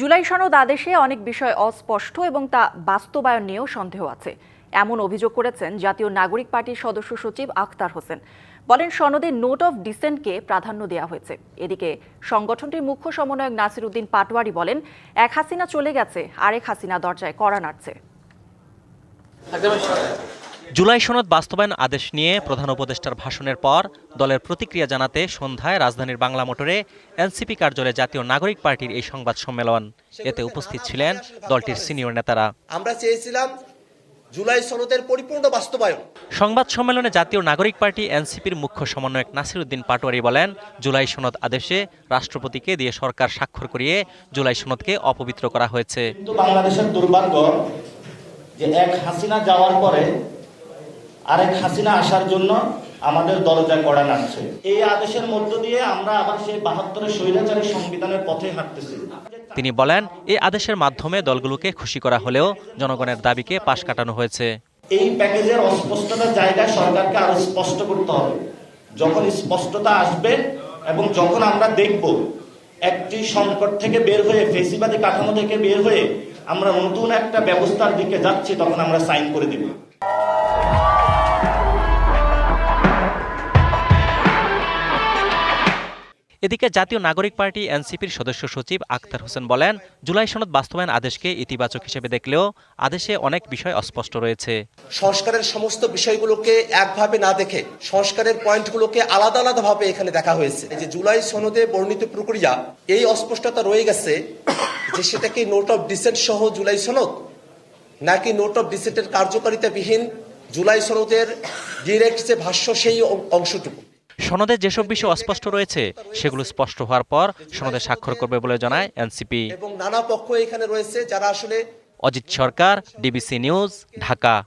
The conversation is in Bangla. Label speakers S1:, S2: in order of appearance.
S1: জুলাই সনদ আদেশে অনেক বিষয় অস্পষ্ট এবং তা বাস্তবায়ন নিয়েও সন্দেহ আছে। এমন অভিযোগ করেছেন জাতীয় নাগরিক পার্টির সদস্য সচিব আখতার হোসেন। বলেন, সনদে নোট অফ ডিসেন্টকে প্রাধান্য দেওয়া হয়েছে। এদিকে সংগঠনটির মুখ্য সমন্বয়ক নাসির উদ্দিন পাটোয়ারি বলেন, এক হাসিনা চলে গেছে, আরেক হাসিনা দরজায় কড়া নাড়ছে।
S2: জুলাই সনদ বাস্তবায়ন আদেশ নিয়ে প্রধান উপদেষ্টার ভাষণের পর দলের প্রতিক্রিয়া জানাতে সন্ধ্যায় রাজধানীর বাংলা মোটরে এনসিপি কার্যালয়ে জাতীয় নাগরিক পার্টির এই সংবাদ সম্মেলন। এতে উপস্থিত ছিলেন দলটির সিনিয়র নেতারা।
S3: আমরা চেয়েছিলাম জুলাই সনদের পরিপূর্ণ বাস্তবায়ন।
S2: সংবাদ সম্মেলনে জাতীয় নাগরিক পার্টি এনসিপির মুখ্য সমন্বয়ক নাসির উদ্দিন পাটোয়ারি বলেন জুলাই সনদ আদেশে রাষ্ট্রপতিকে দিয়ে সরকার স্বাক্ষর করিয়ে জুলাই সনদকে অপবিত্র করা হয়েছে।
S4: বাংলাদেশের দুর্ভাগ্য যে এক হাসিনা যাওয়ার পরে আরেক হাসিনা আসার জন্য আমাদের দরজা কড়া নাড়ছে। এই আদেশের মধ্য দিয়ে আমরা আবার সেই বাহাত্তরের স্বৈরাচারী সংবিধানের পথে হাঁটতেছি।
S2: তিনি বলেন এই আদেশের মাধ্যমে দলগুলোকে খুশি করা হলেও জনগণের দাবিকে পাশ কাটানো হয়েছে।
S4: এই প্যাকেজের অস্পষ্টতার জায়গায় সরকারকে আরও স্পষ্ট করতে হবে। যখন স্পষ্টতা আসবে এবং যখন আমরা দেখব একটি সংকট থেকে বের হয়ে ফেসিবাদী কাঠামো থেকে বের হয়ে আমরা নতুন একটা ব্যবস্থার দিকে যাচ্ছি তখন আমরা সাইন করে দিব।
S2: এদিকে জাতীয় নাগরিক পার্টি এনসিপির সদস্য সচিব আখতার হোসেন বলেন, জুলাই সনদ বাস্তবায়ন আদেশকে ইতিবাচক হিসেবে দেখলেও আদেশে অনেক বিষয় অস্পষ্ট রয়েছে।
S3: সংস্কারের সমস্ত বিষয়গুলোকে একভাবে না দেখে, সংস্কারের পয়েন্টগুলোকে আলাদা আলাদা ভাবে এখানে দেখা হয়েছে। যে জুলাই সনদে বর্ণিত প্রক্রিয়া, এই অস্পষ্টতা রয়ে গেছে যে সেটা কি নোট অফ ডিসেন্ট সহ জুলাই সনদ, নাকি নোট অফ ডিসেন্টের কার্যকারিতাবিহীন জুলাই সনদের ডিরেক্ট যে ভাষ্য সেই অংশটুকু?
S2: সনদে যেসব বিষয় অস্পষ্ট রয়েছে সেগুলো স্পষ্ট হওয়ার পর সনদে স্বাক্ষর করবে বলে জানায় এনসিপি।
S3: এবং নানা পক্ষ এখানে রয়েছে যারা আসলে
S2: অজিত সরকার ডিবিসি নিউজ ঢাকা।